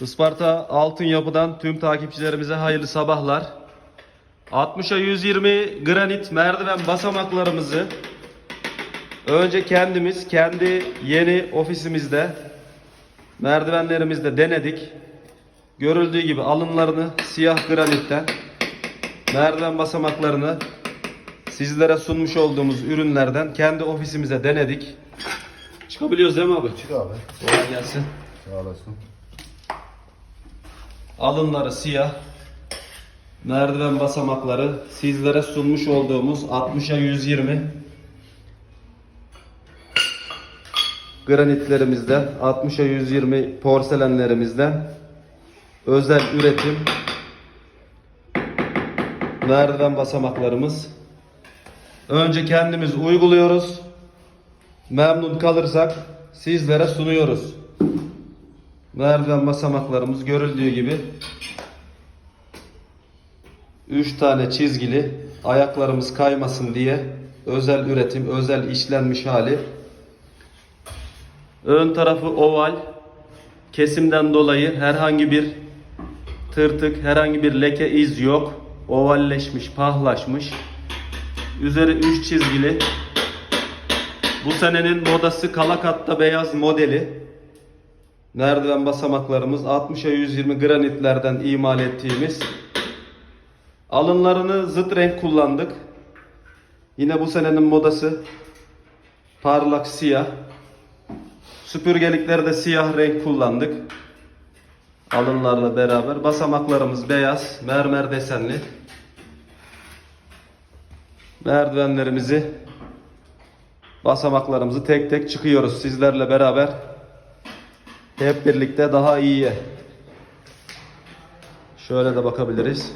Isparta Altın Yapı'dan tüm takipçilerimize hayırlı sabahlar. 60'a 120 granit merdiven basamaklarımızı önce kendimiz kendi yeni ofisimizde merdivenlerimizde denedik. Görüldüğü gibi alınlarını siyah granitten merdiven basamaklarını sizlere sunmuş olduğumuz ürünlerden kendi ofisimize denedik. Çıkabiliyoruz değil mi abi? Çık abi. Kolay gelsin. Sağ olasın. Alınları siyah. Merdiven basamakları sizlere sunmuş olduğumuz 60'a 120 granitlerimizden 60'a 120 porselenlerimizden özel üretim merdiven basamaklarımız. Önce kendimiz uyguluyoruz. Memnun kalırsak sizlere sunuyoruz. Merdiven basamaklarımız görüldüğü gibi 3 tane çizgili ayaklarımız kaymasın diye özel üretim, özel işlenmiş hali. Ön tarafı oval. Kesimden dolayı herhangi bir tırtık, herhangi bir leke iz yok. Ovalleşmiş, pahlaşmış. Üzeri 3 çizgili. Bu senenin modası kalakatta beyaz modeli. Merdiven basamaklarımız 60'a 120 granitlerden imal ettiğimiz. Alınlarını zıt renk kullandık. Yine bu senenin modası parlak siyah. Süpürgeliklerde siyah renk kullandık. Alınlarla beraber. Basamaklarımız beyaz, mermer desenli. Merdivenlerimizi, basamaklarımızı tek tek çıkıyoruz sizlerle beraber. Hep birlikte daha iyiye. Şöyle de bakabiliriz.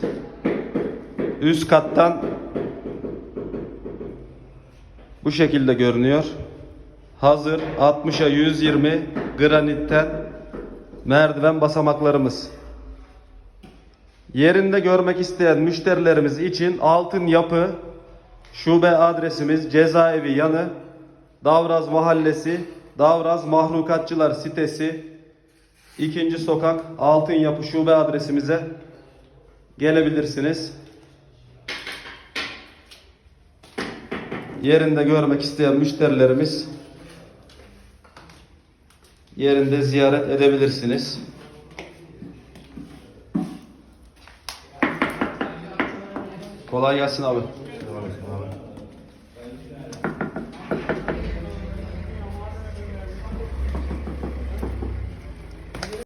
Üst kattan bu şekilde görünüyor. Hazır 60'a 120 granitten merdiven basamaklarımız. Yerinde görmek isteyen müşterilerimiz için altın yapı şube adresimiz cezaevi yanı Davraz Mahallesi Davraz Mahlukatçılar sitesi ikinci sokak altın yapı şube adresimize gelebilirsiniz. Yerinde görmek isteyen müşterilerimiz yerinde ziyaret edebilirsiniz. Kolay gelsin abi. Sağ olasın abi.